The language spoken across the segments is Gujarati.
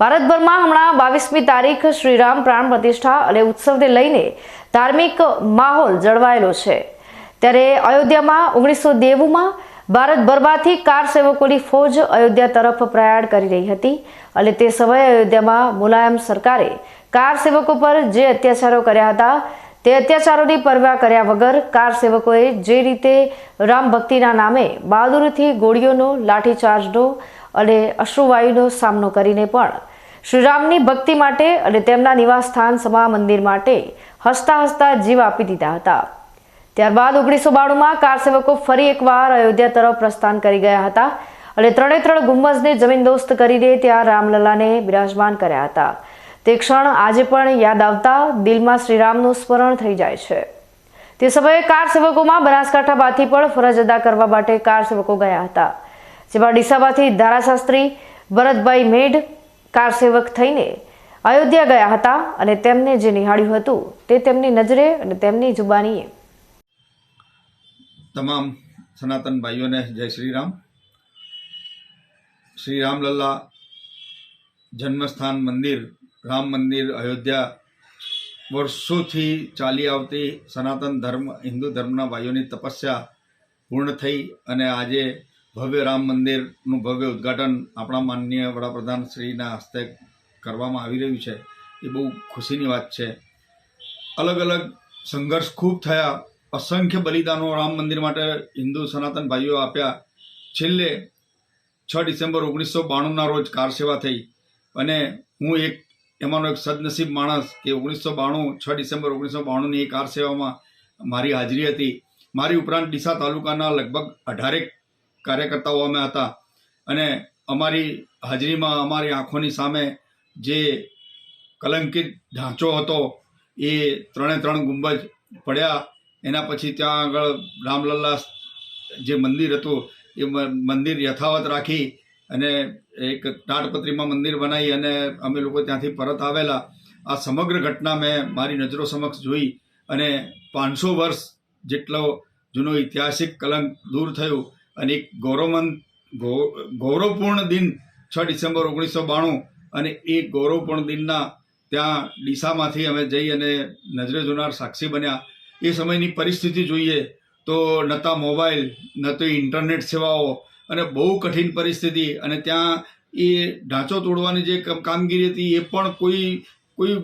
ભારતભરમાં હમણાં બાવીસમી તારીખ શ્રીરામ પ્રાણ પ્રતિષ્ઠા અને ઉત્સવને લઈને ધાર્મિક માહોલ જળવાયેલો છે. ત્યારે અયોધ્યામાં ઓગણીસો નેવુંમાં ભારતભરમાંથી કાર સેવકોની ફોજ અયોધ્યા તરફ પ્રયાણ કરી રહી હતી અને તે સમયે અયોધ્યામાં મુલાયમ સરકારે કાર સેવકો પર જે અત્યાચારો કર્યા હતા, તે અત્યાચારોની પરવા કર્યા વગર કાર સેવકોએ જે રીતે રામ ભક્તિના નામે બહાદુરથી ગોળીઓનો લાઠીચાર્જનો અને અશ્રુવાયુનો સામનો કરીને પણ. શ્રીરામની ભક્તિ માટે અને તેમના નિવાસસ્થાન સમા મંદિર માટે હસતા હસતા જીવ આપી દીધા હતા. ત્યારબાદ ઓગણીસો બાણુંમાં કાર સેવકો ફરી એકવાર અયોધ્યા તરફ પ્રસ્થાન કરી ગયા હતા અને ત્રણે ત્રણ ગુંબજને જમીનદોસ્ત કરીને ત્યાં રામલલાને બિરાજમાન કર્યા હતા. તે ક્ષણ આજે પણ યાદ આવતા દિલમાં શ્રીરામનું સ્મરણ થઈ જાય છે. તે સમયે કાર સેવકોમાં બનાસકાંઠામાંથી પણ ફરજ અદા કરવા માટે કાર સેવકો ગયા હતા. જેમાં ડીસામાંથી ધારાશાસ્ત્રી ભરતભાઈ મેઢ કાર સેવક થઈને અયોધ્યા ગયા હતા અને તેમને જે નિહાળ્યું હતું તે તેમની નજરે અને તેમની જુબાનીએ. તમામ સનાતન ભાઈઓને જય શ્રી રામ શ્રી રામલલ્લા જન્મસ્થાન મંદિર, રામ મંદિર અયોધ્યા વર્ષોથી ચાલી આવતી સનાતન ધર્મ, હિન્દુ ધર્મના ભાઈઓની તપસ્યા પૂર્ણ થઈ અને આજે ભવ્ય રામ મંદિરનું ભવ્ય ઉદ્ઘાટન આપણા માનનીય વડાપ્રધાન શ્રીના હસ્તે કરવામાં આવી રહ્યું છે. એ બહુ ખુશીની વાત છે. અલગ અલગ સંઘર્ષ ખૂબ થયા. અસંખ્ય બલિદાનો રામ મંદિર માટે હિન્દુ સનાતન ભાઈઓ આપ્યા. છેલ્લે છ ડિસેમ્બર ઓગણીસો બાણુંના રોજ કાર સેવા થઈ. અને હું એક, એમાંનો એક સદનસીબ માણસ કે ઓગણીસો બાણું, છ ડિસેમ્બર ઓગણીસો બાણુંની એ કાર સેવામાં મારી હાજરી હતી. મારી ઉપરાંત ડીસા તાલુકાના લગભગ અઢારેક કાર્યકર્તાઓ અમે હતા. અને અમારી હાજરીમાં અમારી આંખોની સામે જે કલંકિત ઢાંચો હતો, એ ત્રણે ત્રણ ગુંબજ પડ્યા. એના પછી ત્યાં આગળ રામલલ્લા જે મંદિર હતું, એ મંદિર યથાવત રાખી અને એક તાડપત્રીમાં મંદિર બનાવી અને અમે લોકો ત્યાંથી પરત આવેલા. આ સમગ્ર ઘટના મેં મારી નજરો સમક્ષ જોઈ અને પાંચસો વર્ષ જેટલો જૂનો ઐતિહાસિક કલંક દૂર થયું. અને એક ગૌરવમંદ ગૌરવપૂર્ણ દિન છ ડિસેમ્બર ઓગણીસો બાણું અને એ ગૌરવપૂર્ણ દિનના ત્યાં ડીસામાંથી અમે જઈ અને નજરે જોનાર સાક્ષી બન્યા. એ સમયની પરિસ્થિતિ જોઈએ તો નહોતા મોબાઈલ, ન તો ઇન્ટરનેટ સેવાઓ અને બહુ કઠિન પરિસ્થિતિ અને ત્યાં એ ઢાંચો તોડવાની જે કામગીરી હતી એ પણ કોઈ કોઈ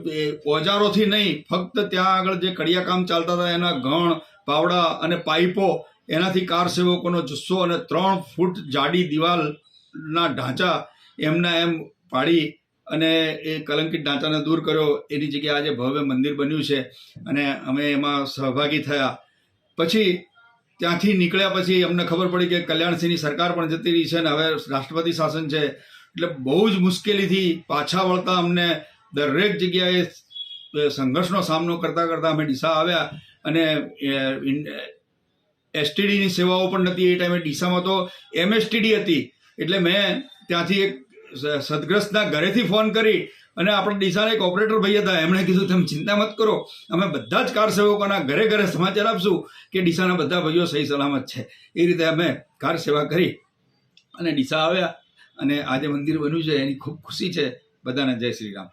ઓજારોથી નહીં, ફક્ત ત્યાં આગળ જે કડિયા કામ ચાલતા હતા એના ગણ, પાવડા અને પાઇપો એનાથી કાર સેવકોનો જુસ્સો અને ત્રણ ફૂટ જાડી દિવાલના ઢાંચા એમના એમ પાડી અને એ કલંકિત ઢાંચાને દૂર કર્યો. એની જગ્યાએ આજે ભવ્ય મંદિર બન્યું છે અને અમે એમાં સહભાગી થયા. પછી ત્યાંથી નીકળ્યા પછી અમને ખબર પડી કે કલ્યાણસિંહની સરકાર પણ જતી રહી છે અને હવે રાષ્ટ્રપતિ શાસન છે. એટલે બહુ જ મુશ્કેલીથી પાછા વળતા અમને દરેક જગ્યાએ સંઘર્ષનો સામનો કરતાં કરતાં અમે ડીસા આવ્યા અને એસટીડીની સેવાઓ પણ નથી એ ટાઈમે ડીસામાં તો એમએસટીડી હતી. એટલે મેં ત્યાંથી એક સદગ્રસ્તના ઘરેથી ફોન કરી અને આપણે ડીસાના એક ઓપરેટર ભાઈ હતા, એમણે કીધું, તમે ચિંતા મત કરો, અમે બધા જ કાર સેવકોના ઘરે ઘરે સમાચાર આપશું કે ડીસાના બધા ભાઈઓ સહી સલામત છે. એ રીતે અમે કાર સેવા કરી અને ડીસા આવ્યા અને આજે મંદિર બન્યું છે, એની ખૂબ ખુશી છે. બધાને જય શ્રી રામ.